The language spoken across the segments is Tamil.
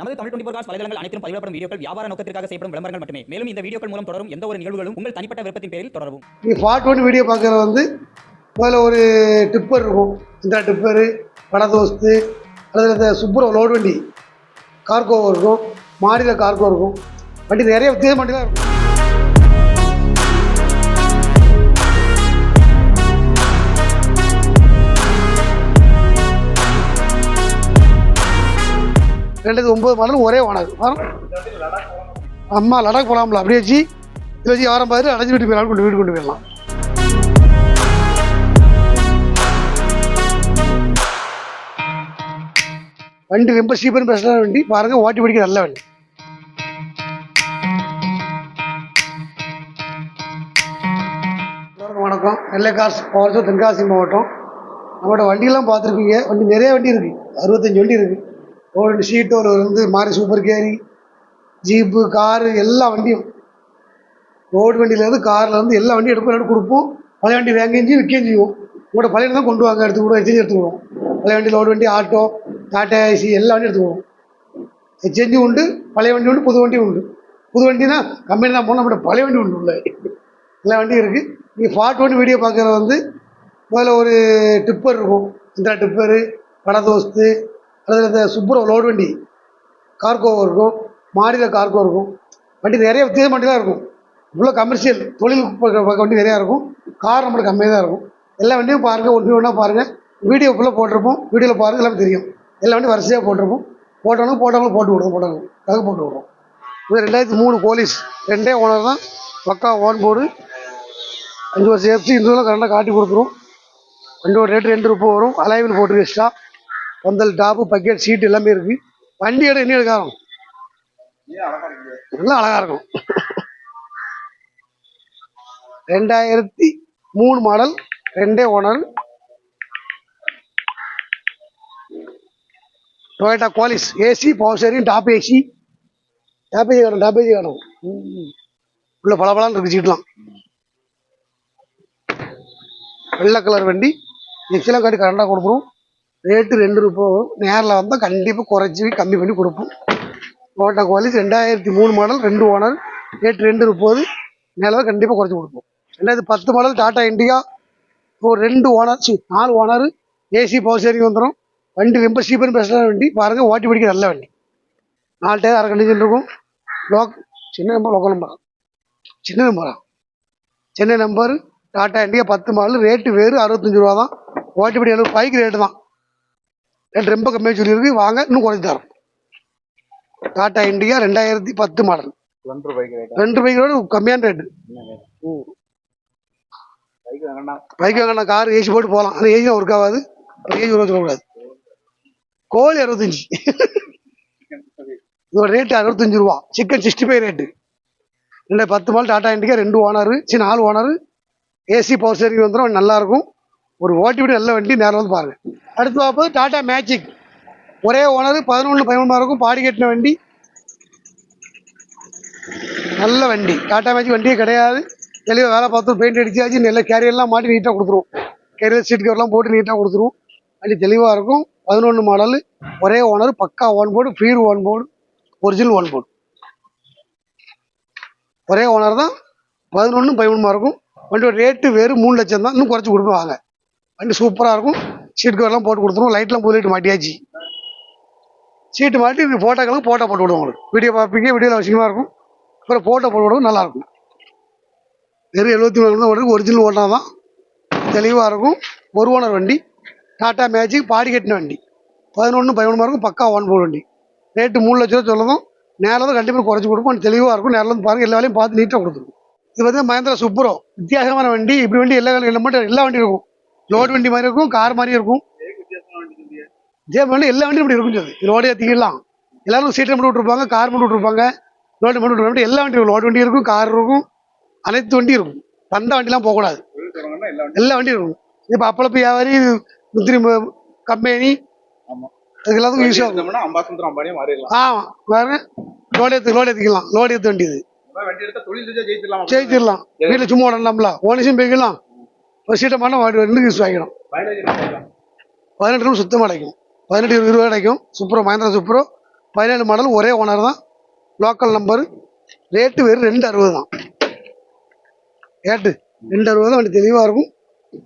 நமது தமிழ் டுவெண்டி ஃபோர் காஸ் வலைதளங்கள் அனைத்தும் பதிவிடப்படும் வீடியோக்கள் வியாபார நோக்கத்திற்காக செய்யப்படும் விளம்பரங்கள் மட்டுமே. மேலும் இந்த வீடியோக்கள் மூலம் தொடரும் எந்த ஒரு நிகழ்வுகளும் உங்கள் தனிப்பட்ட விருப்பத்தின் பேரில் தொடரும் நீ பார்ட் ஒன் வீடியோ பார்க்குறது வந்து முதல்ல ஒரு டிப்பர் இருக்கும். இந்த டிப்பர் வடதோஸ்து அல்லது இந்த சுப்புரம் லோடு வண்டி கார்கோ இருக்கும். மாடியில் கார்கோ இருக்கும். வண்டி நிறைய வித்தியாச வண்டி இருக்கும். ரெண்டாயிரத்தி ஒம்பது மாடல் ஒரே ஓனர். அம்மா லடாக் போகலாம்ல அப்படியே வச்சு இதை வச்சு யாரும் பார்த்து அடைச்சி வீட்டு போயிடலாம் கொண்டு வீடு கொண்டு போயிடலாம். வண்டி ரொம்ப சீப்பர் பெஸ்ட்டான வண்டி பாருங்க ஓட்டி பிடிக்க நல்ல வண்டி. வணக்கம். நெல்லை காசு பவர் தென்காசி மாவட்டம். நம்மளோட வண்டியெல்லாம் பார்த்துருப்பீங்க. வண்டி நிறைய வண்டி இருக்குது அறுபத்தஞ்சு வண்டி இருக்குது ஒரு ரெண்டு ஷீட்டு ஒரு வந்து மாறி சூப்பர் கேரி ஜீப்பு காரு எல்லா வண்டியும். ரோடு வண்டியிலேருந்து கார்லேருந்து எல்லா வண்டியும் எடுப்போம் எடுத்து கொடுப்போம். பழைய வண்டி வேங்கேஞ்சி விற்கேயும் செய்வோம். உங்களோட பழைய வண்டி தான் கொண்டு வாங்க எடுத்து கூட எக்ஸ்சேஞ்ச் எடுத்துக்குவோம் பழைய வண்டி லோடு வண்டி ஆட்டோ டாட்டா ஏசி எல்லா வண்டியும் எடுத்துக்குவோம் எக்ஸ்சேஞ்சு உண்டு பழைய வண்டி உண்டு புது வண்டியும் உண்டு. புது வண்டினா கம்பெனி தான் போனால் நம்மளோட பழைய வண்டி உண்டு உள்ள எல்லா வண்டியும் இருக்குது நீங்கள் ஃபார்ட் ஒன் வீடியோ பார்க்குறது வந்து முதல்ல ஒரு டிப்பர் இருக்கும். இந்த டிப்பரு வடதோஸ்து அல்லது இந்த சுப்புரம் லோடு வண்டி கார்கோ இருக்கும் மாடியில் கார்கோ இருக்கும். வண்டி நிறைய வித்தியாச வண்டி தான் இருக்கும். இவ்வளோ கமர்ஷியல் தொழில் வண்டி நிறையா இருக்கும். கார் நம்மளுக்கு கம்மியாக தான் இருக்கும். எல்லா வண்டியும் பாருங்கள் ஒன்று ஒன்றா பாருங்கள் வீடியோ ஃபுல்லாக போட்டிருப்போம் வீடியோவில் பாருங்கள் எல்லாமே தெரியும். எல்லா வண்டியும் வரிசையாக போட்டிருப்போம். போட்டவங்க போட்டவங்களும் போட்டு விடுவோம் போட்டவங்க அதுக்கு போட்டு விடுவோம். இது ரெண்டாயிரத்தி மூணு போலீஸ் ரெண்டே ஓனர் தான். பக்கா ஓன் போர்டு அஞ்சு வருஷம் சேஃப்டி இன்சூரெலாம் கரெக்டாக காட்டி கொடுத்துரும். வண்டியோட ரேட்டு ரெண்டு ரூபா வரும். அலைவில் போட்டுருக்கு எக்ஸ்ட்ரா பந்தல் டாப்பு பக்கெட் சீட் எல்லாமே இருக்குது வண்டி எடு என்ன எடுக்காரம் நல்லா அழகா இருக்கும். ரெண்டாயிரத்தி மூணு மாடல் ரெண்டே owner Toyota Qualis AC power steering top AC top AC காணும் டாப் ஏசி காணும். ம். உள்ள பளபளன்னு இருக்கு சீட்லாம் வெள்ளை கலர் வண்டி. எக்ஸலாம் காட்டி கரண்டாக கொடுத்துரும். ரேட்டு ரெண்டு ரூபா நேரில் வந்தால் கண்டிப்பாக குறைச்சி கம்மி பண்ணி கொடுப்போம். டொயோட்டா குவாலிஸ் ரெண்டாயிரத்தி மூணு மாடல் ரெண்டு ஓனர் ரேட்டு ரெண்டு முப்பது நேரில் கண்டிப்பாக குறைச்சி கொடுப்போம். ரெண்டாயிரத்தி பத்து மாடல் டாட்டா இண்டியா ஒரு ரெண்டு ஓனர் சி நாலு ஓனர் ஏசி பவர் சேரிங் வந்துடும் வண்டி ரொம்ப சீப்பர் பெஸ்ட்டான வண்டி பாருங்கள் ஓட்டி பிடிக்க நல்ல வண்டி. நாலு டயர் அரை கண்டிஷன் இருக்கும். லோக் சின்ன நம்பர் லோக்கல் நம்பர் சின்ன நம்பரா சென்னை நம்பர் டாட்டா இண்டியா பத்து மாடல் ரேட்டு வேறு அறுபத்தஞ்சு ரூபா தான். ஓட்டிப்படி எழுபது பைக் ரேட்டு தான். ரேட் ரொம்ப கம்மியாக சொல்லியிருக்கு. வாங்க இன்னும் குறைச்சி தரோம் டாடா இண்டிகா ரெண்டாயிரத்தி பத்து மாடல் ரெண்டு பைக்கோட கம்மியான ரேட்டு பைக் வாங்கின கார் ஏசி போட்டு போகலாம். ஆனால் ஏசி ஒர்க் ஆகாது. ஏசி ஒர்க் சொல்லக்கூடாது கோழி அறுபத்தஞ்சி. இதோட ரேட்டு அறுபத்தஞ்சு ரூபா. சிக்கன் சிக்ஸ்டி ஃபைவ் ரேட்டு ரெண்டு பத்து மால் டாடா இண்டிகா ரெண்டு ஓனரு சி நாலு ஓனரு ஏசி பவர் ஸ்டேரிங் வந்துடும் நல்லா இருக்கும். ஒரு ஓட்டி விட நல்ல வண்டி நேரம் வந்து பாருங்க. அடுத்து பார்ப்பது டாடா மேஜிக் ஒரே ஓனர் பதினொன்று பதிமூணு இருக்கும் பாடி கட்டின வண்டி. நல்ல வண்டி. டாடா மேஜிக் வண்டியே கிடையாது. தெளிவாக வேலை பார்த்து பெயிண்ட் அடிச்சாச்சு நல்ல கேரியர்லாம் மாட்டி நீட்டாக கொடுத்துருவோம் கேரியர் சீட் கவர்லாம் போட்டு நீட்டாக கொடுத்துருவோம் வண்டி தெளிவாக இருக்கும். பதினொன்று மாடல் ஒரே ஓனர் பக்கா own board free own board original own board ஒரே ஓனர் தான் பதினொன்று பதிமூணுமா இருக்கும் வண்டியோட ரேட்டு வெறும் மூணு லட்சம் தான். இன்னும் குறைச்சி கொடுப்பாங்க வாங்க. வண்டி சூப்பராக இருக்கும். சீட் கவர்லாம் போட்டு கொடுத்துருவோம். லைட்லாம் புது லைட் மாட்டியாச்சு. சீட்டு மாட்டி ஃபோட்டோக்கெல்லாம் ஃபோட்டோ போட்டு விடுவோம் உங்களுக்கு. வீடியோ பார்ப்பீங்க வீடியோவில் அவசியமாக இருக்கும். அப்புறம் ஃபோட்டோ போட்டு விடுவோம் நல்லாயிருக்கும் வெறும் எழுபத்தி மூணு தான் ஓடுறது ஒரிஜினல் ஓட்டினா தான் தெளிவாக இருக்கும். ஒரு ஓனர் வண்டி டாட்டா மேஜிக் பாடி கட்டின வண்டி. பதினொன்று பதினொன்று இருக்கும் பக்கா ஒன் போல் வண்டி. ரேட்டு மூணு லட்ச ரூபா சொல்லதும் நேரில் தான் கண்டிப்பாக குறைச்சி கொடுப்போம். தெளிவாக இருக்கும். நேரில் வந்து பாருங்கள் எல்லா வேலையும் பார்த்து நீட்டாக கொடுத்துருக்கும் இது பார்த்தீங்கன்னா மகேந்திரா சுப்ரோ வித்தியாசமான வண்டி. இப்படி வண்டி எல்லா எல்லா மட்டும் எல்லா வண்டி இருக்கும். லோடு வண்டி மாதிரி இருக்கும் கார் மாதிரி இருக்கும். இதே வண்டி எல்லா வண்டியும் இப்படி இருக்கும் சொல்லு லோடு ஏற்றிக்கலாம் எல்லாரும் சீட்டை மட்டும் விட்டுருப்பாங்க கார் மட்டும் விட்டுருப்பாங்க. லோடு மட்டும் விட்டுருப்பாங்க. எல்லா வண்டியும் லோடு வண்டி இருக்கும் கார் இருக்கும் அனைத்து வண்டியும் இருக்கும். வந்த வண்டிலாம் போகக்கூடாது. எல்லா வண்டியும் இருக்கும். இப்போ அப்பளப்பு வியாபாரி முத்திரி கம்பெனி. அதுக்கு எல்லாத்துக்கும் யூஸ் ஆகும். மாறிடலாம். ஆமாம் பாருங்க. லோடு ஏற்று லோடு ஏற்றிக்கலாம் லோடு ஏற்ற வண்டி இது. ஜெயிச்சிடலாம். ஜெயிச்சிடலாம். வீட்டில் சும்மா விடலாம்ல ஓனிஸும் போய்க்கலாம். ஒரு சீட்டை பண்ண ரெண்டு யூஸ் வாங்கிடும் பதினெட்டு ரூபா சுத்தமாக கிடைக்கும் பதினெட்டு இருபது ரூபா கிடைக்கும் சூப்பரோ மகேந்திரா சூப்பரோ பதினேழு மாடல் ஒரே ஓனர் தான். லோக்கல் நம்பர் ரேட்டு வெறும் ரெண்டு அறுபது தான். ரேட்டு ரெண்டு அறுபது தான் வண்டி தெளிவாக இருக்கும்.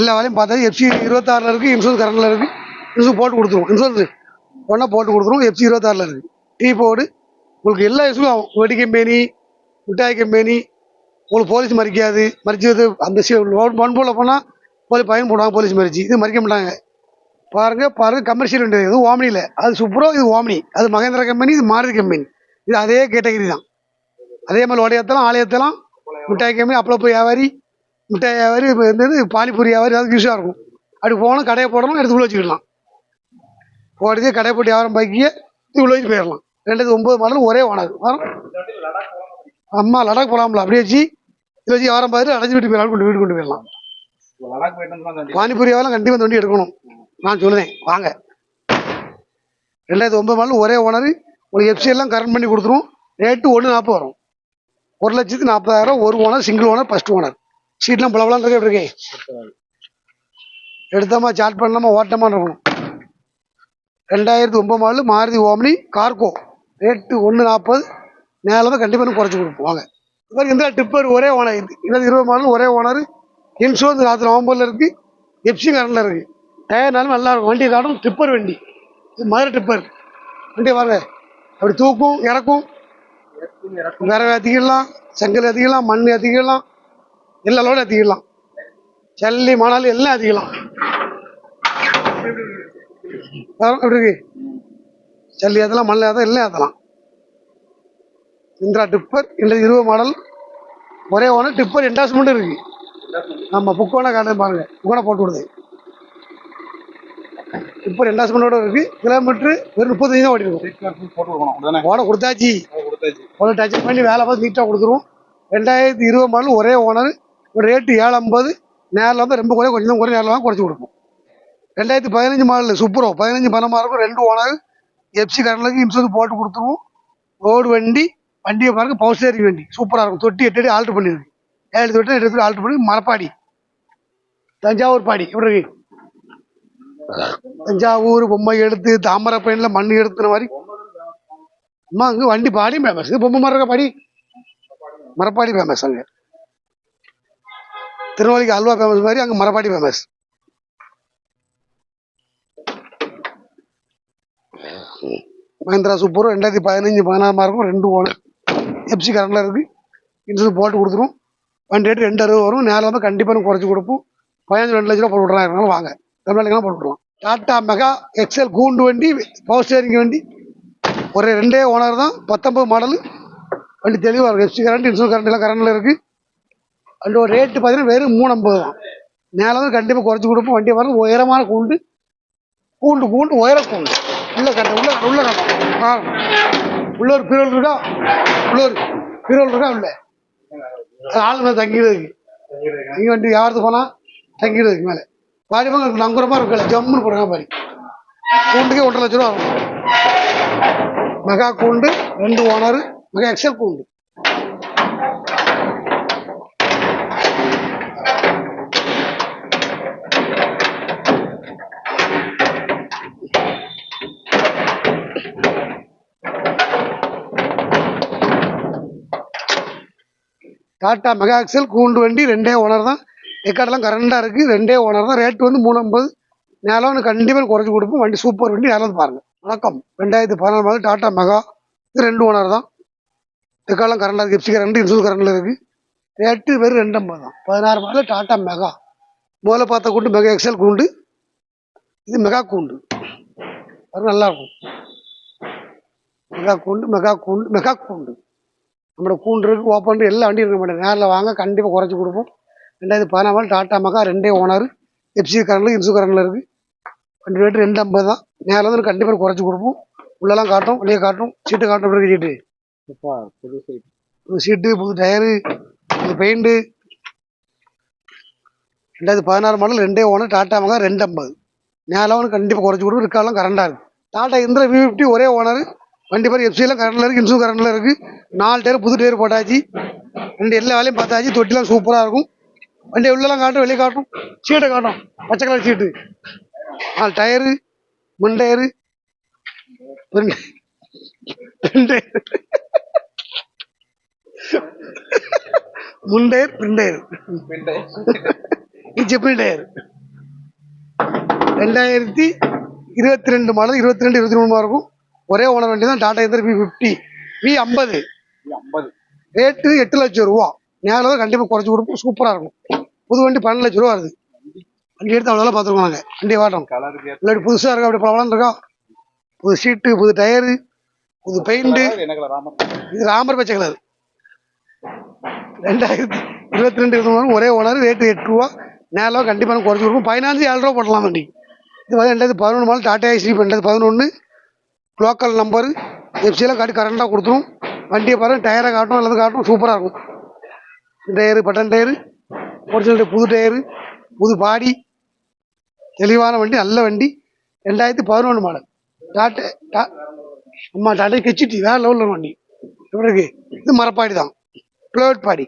எல்லா வேலையும் பார்த்தா எஃப்சி இருபத்தாறில் இருக்குது இன்சூரன்ஸ் கரண்டில் இருக்குது இன்சூரன்ஸ் போட்டு கொடுத்துருவோம். இன்சூரன்ஸ் ஒன்றா போட்டு கொடுத்துருவோம். எஃப்சி இருபத்தாறில் இருக்குது டீ போர்டு உங்களுக்கு எல்லா இஷ்யூவும் ஆகும். வெடி கம்பெனி மிட்டாய் கம்பெனி உங்களுக்கு போலீஸ் மறிக்காது மறிச்சது அந்த ஒன்போல போனால் போலீஸ் பயன் போடுவாங்க போலீஸ் மறிச்சு இது மறிக்க மாட்டாங்க. பாருங்க பாருங்க கமர்ஷியல் வண்டி இது ஓம்னியில் அது சூப்பரோ இது ஓம்னி. அது மகேந்திரா கம்பெனி இது மாருதி கம்பெனி இது அதே கேட்டகரி தான். அதே மாதிரி உடையத்தலாம் ஆலயத்தலாம் மிட்டாய் கம்பெனி அப்பளப்பு வியாபாரி மிட்டாய் வியாபாரி இப்போ இருந்தது பானிபூரி வியாபாரி அது யூஸாக இருக்கும். அப்படி போனால் கடையை போடணும் எடுத்து உள்ள வச்சுக்கலாம் போடுறது கடை போட்டு வியாபாரம் பாக்கிய இது உள்ள வச்சு போயிடலாம். ரெண்டாயிரத்தி ஒம்பது மாடல் ஒரே ஓனர். வரும். அம்மா லடாக் போகலாம்ல அப்படியே வச்சு இதில் வச்சு வியாபாரம் பார்த்துட்டு அடைச்சி வீட்டு போயிடலாம் கொண்டு வீடு கொண்டு போயிடலாம். வந்து பானிபூரி வியாபாரம் கண்டிப்பாக இந்த வண்டி எடுக்கணும். நான் சொல்லுதேன் வாங்க. ரெண்டாயிரத்தி ஒம்பது மாடல் ஒரே ஓனர் உங்களுக்கு எஃப்சி எல்லாம் கரண்ட் பண்ணி கொடுத்துருவோம். ரேட்டு ஒன்று நாற்பது வரும். ஒரு லட்சத்து நாற்பதாயிரம் ஒரு owner single owner first owner சீட்லாம் பளபளன்னு இருக்கு எப்படி இருக்கு? எடுத்தாமா சார்ட் பண்ணாமல் ஓட்டமாக இருக்கணும். ரெண்டாயிரத்தி ஒம்பது model Maruti Omni cargo rate ஒன்று நாற்பது நேரமாக கண்டிப்பாக குறைச்சி கொடுப்போம். வாங்க. இது இந்த டிப்பர் ஒரே ஓனர் இருபது இருபது மாடல் ஒரே ஓனர் இன்சூரன்ஸ் ராத்திரி நவம்பரில் இருக்குது எப்சி கரண்டில் இருக்குது டயர்னாலும் நல்லா இருக்கும். வண்டி காட்டும் டிப்பர் வண்டி. மதுரை டிப்பர். வண்டி வாங்க அப்படி தூக்கும் இறக்கும். விறகு ஏற்றிக்கிடலாம் செங்கல் ஏற்றிக்கலாம் மண் ஏற்றிக்கலாம் எல்லா லோடும் ஏற்றிக்கிடலாம் ஜல்லி மணல் எல்லாம் ஏற்றிக்கலாம் எப்படி இருக்கு? ஜல்லி ஏற்றலாம் மணல் ஏற்றலாம் எல்லாம் ஏற்றலாம் இந்திரா டிப்பர் இந்த இருபது மாடல் ஒரே ஒன்று டிப்பர் என்டாஸ்மெண்ட் இருக்கு. நம்ம புக்கோனா காட்டுறது பாருங்க. புக்கோனா போட்டு விடுது. டிப்பர் என்டாஸ்மெண்டோட இருக்கு. கிலோமீட்டர் வெறும் முப்பத்தஞ்சு தான் அப்படிதானே? ஓட கொடுத்தாச்சு. ஒரு டச் பண்ணி வேலை பார்த்து நீட்டாக கொடுத்துருவோம். ரெண்டாயிரத்தி இருபது மாடல் ஒரே ஓனர் ரேட்டு ஏழு ஐம்பது. நேரில் வந்து ரொம்ப குறைய கொஞ்சம் குறைய நேரில் குறைச்சி கொடுப்போம். ரெண்டாயிரத்தி பதினஞ்சு மாடல் சூப்பரோ பதினஞ்சு பணமாக இருக்கும். ரெண்டு ஓனர் எஃப்சி கரண்டில் இன்சூரன்ஸ் போட்டு கொடுத்துருவோம். ரோடு வண்டி வண்டியை பாருங்க பவுசேரி வண்டி. சூப்பராக இருக்கும். தொட்டி எட்டு அடி ஆல்ட்ரு பண்ணியிருக்கு ஏழு தொட்டி எட்டு தொட்டி ஆல்ட்ரு பண்ணி மரப்பாடி. தஞ்சாவூர் பாடி. எப்படி இருக்கு? தஞ்சாவூர் பொம்மை எடுத்து தாமரை பயனில் மண் எடுத்துன மாதிரி. அம்மா அங்கே வண்டி பாடி ஃபேமஸ் இது பொம்மை மரம் பாடி? மரப்பாடி ஃபேமஸ் அங்கே. திருநெல்வேலிக்கு அல்வா ஃபேமஸ் மாதிரி அங்கே மரப்பாடி ஃபேமஸ் மகேந்திரா சூப்பரும் ரெண்டாயிரத்தி பதினஞ்சு பதினாறு இருக்கும் ரெண்டு ஓனர். எஃப்சி கரண்டில் இருக்குது இன்சூரன்ஸ் போட்டு கொடுத்துரும். வண்டி ரேட்டு ரெண்டு அறுபது வரும். நேரில் வந்து கண்டிப்பாக குறைச்சி கொடுப்போம். பதினஞ்சு ரெண்டு லட்ச ரூபா போட்டு விட்றாங்க இருந்தாலும் வாங்க. தமிழ்நாட்டுக்கு போட்டு விட்ருவோம் டாட்டா மெகா எக்ஸல் கூண்டு வண்டி பவர் ஸ்டேரிங் வண்டி. ஒரு ரெண்டே ஓனர் தான். பத்தொம்பது மாடலு வண்டி தெளிவாக இருக்குது எஃப்சி கரண்ட் இன்சூரன்ஸ் கரண்ட் எல்லாம் கரண்டில் இருக்குது வண்டியோட ரேட்டு பார்த்தீங்கன்னா வெறும் மூணு ஐம்பது தான். நேரம் வந்து கண்டிப்பாக குறைச்சி கொடுப்போம். வண்டி வரது உயரமான கூண்டு. கூண்டு கூண்டு உயர கூண்டு. உள்ள கட்ட உள்ள உள்ள கட்டம் உள்ள ஒரு பிறல் இருக்கா உள்ள ஒரு பிறல் இருக்கா உள்ள ஆளுங்க தங்கிடுறதுக்கு. இங்கே வண்டி வியாபாரத்துக்கு போனால் தங்கிடுறதுக்கு மேலே. பாடிப்பாங்க நங்குரமாக இருக்கல ஜம்முன்னு போடுங்க பாடி. கூண்டுக்கே ஒன்றரை லட்ச ரூபா ஆகும் மெகா கூண்டு ரெண்டு ஓனர் மெகா எக்ஸல் கூண்டு. டாட்டா மெகா எக்ஸல் கூண்டு வண்டி ரெண்டே ஓனர் தான். எக்காடெல்லாம் கரண்டாக இருக்குது ரெண்டே ஓனர் தான். ரேட் வந்து மூணு ஐம்பது நேரம் கண்டிப்பாக குறைச்சி கொடுப்போம். வண்டி சூப்பர் வண்டி நேரம் வந்து பாருங்கள் வணக்கம். ரெண்டாயிரத்தி பதினாலு மாதம் டாட்டா மெகா. இது ரெண்டு ஓனர் தான். ரெக்கார்டெலாம் கரண்டாக இருக்குது எப்சி கரண்ட் இன்சூரன்ஸ் கரண்டில் இருக்குது ரேட்டு வெறும் ரெண்டு ஐம்பது தான். பதினாறு மாதம் டாட்டா மெகா. முதல்ல பார்த்த கூண்டு மெகா எக்ஸல் கூண்டு. இது மெகா கூண்டு. அது நல்லாயிருக்கும் மெகா கூண்டு மெகா கூண்டு மெகா கூண்டு. நம்மளோட கூண்டு இருக்குது ஓப்பன் எல்லா வண்டியும் இருக்க மாட்டேன் நேரில் வாங்க கண்டிப்பாக குறைச்சி கொடுப்போம். ரெண்டாயிரத்தி பதினாறு டாட்டா மகா ரெண்டே ஓனர் எஃப்சி கரண்டில் இன்சூ கரண்டில் இருக்குது வண்டி ரேட்டு ரெண்டு ஐம்பது தான். நேரில் வந்து கண்டிப்பாக குறைச்சி கொடுப்போம். உள்ளெல்லாம் காட்டும் வெளியே காட்டும் சீட்டு காட்டும் பிறகு சீட்டு. புது சைட் புது சீட்டு புது டயரு புது பெயிண்ட்டு. ரெண்டாயிரத்தி பதினாறு மாடல் ரெண்டே ஓனர் டாட்டா மகா ரெண்டு ஐம்பது. நேரில் வந்து கண்டிப்பாக குறைச்சி கொடுப்போம். இருக்காலாம் கரண்டாக இருக்குது டாட்டா இந்திரா வி ஃபிஃப்டி ஒரே ஓனர். வண்டி பேர் எஃப்சிலாம் கரண்டில் இருக்குது இன்சூ கரண்டில் இருக்குது நாலு டயர் புது டயர் போட்டாச்சு. ரெண்டு எல்லா வேலையும் பார்த்தாச்சு. தொட்டிலாம் சூப்பராக இருக்கும். வண்டி உள்ளெல்லாம் காட்டும் வெளியே காட்டும் சீட்டை காட்டும் பச்சை கலர் சீட்டு நாலு டயரு முன் டயரு. முன் பின்டயர் பின் டயர் இது டயர். ரெண்டாயிரத்தி இருபத்தி ரெண்டு மாடல் இருபத்தி ரெண்டு இருபத்தி மூணு இருக்கும். ஒரே ஓனர் வண்டி தான் டாடா எந்திர வி ஃபிஃப்டி வி ஐம்பது. ஐம்பது. ரேட்டு எட்டு லட்சம் ரூபா. நேரில் கண்டிப்பாக குறைச்சி கொடுப்போம். சூப்பராக இருக்கும். புது வண்டி பன்னெண்டு லட்ச ரூபா வருது. வண்டி எடுத்து அவ்வளோதான் பார்த்துருக்கோம் நாங்கள் வண்டி கலருக்கு இல்லாட்டி புதுசாக இருக்கா அப்படி பரவாயில்ல இருக்கா? புது சீட்டு புது டயரு புது பெயிண்ட்டு இது ராமர் பச்சை கலர் ரெண்டாயிரத்தி இருபத்தி ரெண்டு இருபத்தி ஒரே ஓனர் ரேட்டு எட்டு ரூபா. நேரில் கண்டிப்பாக குறைச்சி கொடுக்கும் பதினாஞ்சு ஏழு ரூபா போடலாம் வண்டி. இது வந்து ரெண்டாயிரத்தி பதினொன்று மாடல் டாடா ஐசி ரெண்டாயிரத்தி பதினொன்று லோக்கல் நம்பரு எஃப்சியெலாம் காட்டி கரண்டாக கொடுத்துரும். வண்டியை பாருங்கள் டயரை காட்டும் எல்லாத்தையும் காட்டும் சூப்பராக இருக்கும். டயரு பட்டன் டயரு ஒரிஜினல் புது டயரு புது பாடி தெளிவான வண்டி நல்ல வண்டி. ரெண்டாயிரத்தி பதினொன்று மாடல் டாட்டா டா அம்மா டாட்டா கெச்சிட்டி வேறு லெவலில் வண்டி. எப்படி இருக்கு? இது மரப்பாடி தான். ப்ளோட் பாடி.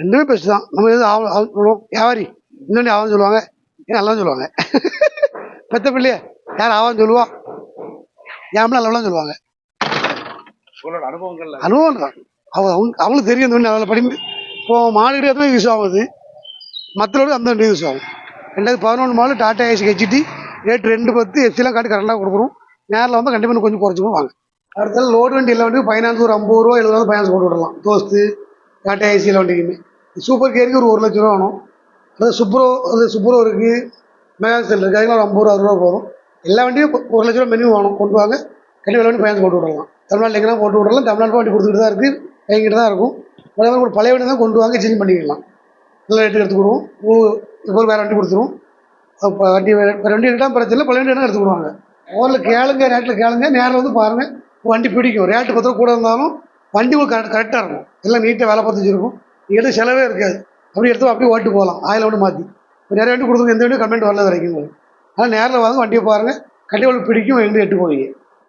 ரெண்டுமே பெஸ்ட் தான். நம்ம எதுவும் ஆவ வியாபாரி இந்த ஆகும் சொல்லுவாங்க. நல்லா சொல்லுவாங்க. பெத்த பிள்ளைய யார் ஆவான்னு சொல்லுவா? ஏன் நல்லவெல்லாம் சொல்லுவாங்க. உங்களோட அனுபவங்கள்ல. அனுபவம் தான். அவங்க அவங்க அவங்களுக்கு தெரியும் இந்த வண்டி நல்லா படி இப்போ மாடு எத்தனை யூஸ் ஆகுது மற்றோடு அந்த வண்டி யூஸ் ஆகும். ரெண்டாயிரத்தி பதினொன்று model Tata AC HD rate ரெண்டு பத்து எஃப்சிலாம் காட்டி கரெக்டாக கொடுக்குறோம். நேரில் வந்து கண்டிப்பாக கொஞ்சம் குறைச்சிக்கும் வாங்க. அடுத்தது லோடு வண்டி இல்லை வண்டி ஃபைனான்ஸ் ஒரு ஐம்பது ரூபா எழுபது ரூபா ஃபைனான்ஸ் போட்டு விடலாம். தோஸ்து டாட்டா ஏசியில் வண்டிக்குமே. சூப்பர் கேருக்கு ஒரு ஒரு லட்ச ரூபா வேணும். அது சுப்ரோ அது சுப்ரோ இருக்குது மெகாசெல் இருக்குது அதுக்கெல்லாம் ஒரு ஐம்பது ரூபா அறுபது ரூபா போகும். எல்லா வண்டியும் ஒரு லட்ச ரூபா மினிமம் வேணும் கொண்டு வாங்க. கண்டிப்பாக எல்லா வண்டி ஃபைனான்ஸ் போட்டு விடலாம் தமிழ்நாட்டில் எங்கன்னா போட்டு விடலாம் தமிழ்நாட்டில் வண்டி கொடுத்துட்டு தான் இருக்குது எங்கிட்ட தான் இருக்கும். அதே மாதிரி ஒரு பழைய வண்டி தான் கொண்டு வாங்க சேஞ்ச் பண்ணிக்கலாம். நல்ல ரேட்டுக்கு எடுத்துக்கிடுவோம். இப்போ வேறு வண்டி கொடுத்துருவோம் அப்போ வண்டி வேறு வண்டி எடுத்தால் பிரச்சனை இல்லை பழைய வண்டி எடுத்தால் எடுத்துக்கிடுவாங்க முதல்ல கேளுங்க ரேட்டில் கேளுங்க நேரில் வந்து பாருங்கள் வண்டி பிடிக்கும். ரேட்டு பத்திரம் கூட இருந்தாலும் வண்டி உங்களுக்கு கரெக்ட் கரெக்டாக இருக்கும். எல்லாம் நீட்டாக வேலை பார்த்து வச்சுருக்கும். நீங்கள் செலவே இருக்காது. அப்படி எடுத்து அப்படியே ஓட்டு போகலாம். ஆயில் ஒன்று மாற்றி நிறைய வண்டி கொடுத்துருங்க எந்த வண்டியும் கமெண்ட் வரல வரைக்கும். அதனால் நேரில் வாங்க வண்டியை பாருங்கள் கண்டிப்பாக பிடிக்கும் எங்கே எட்டு போவீங்க.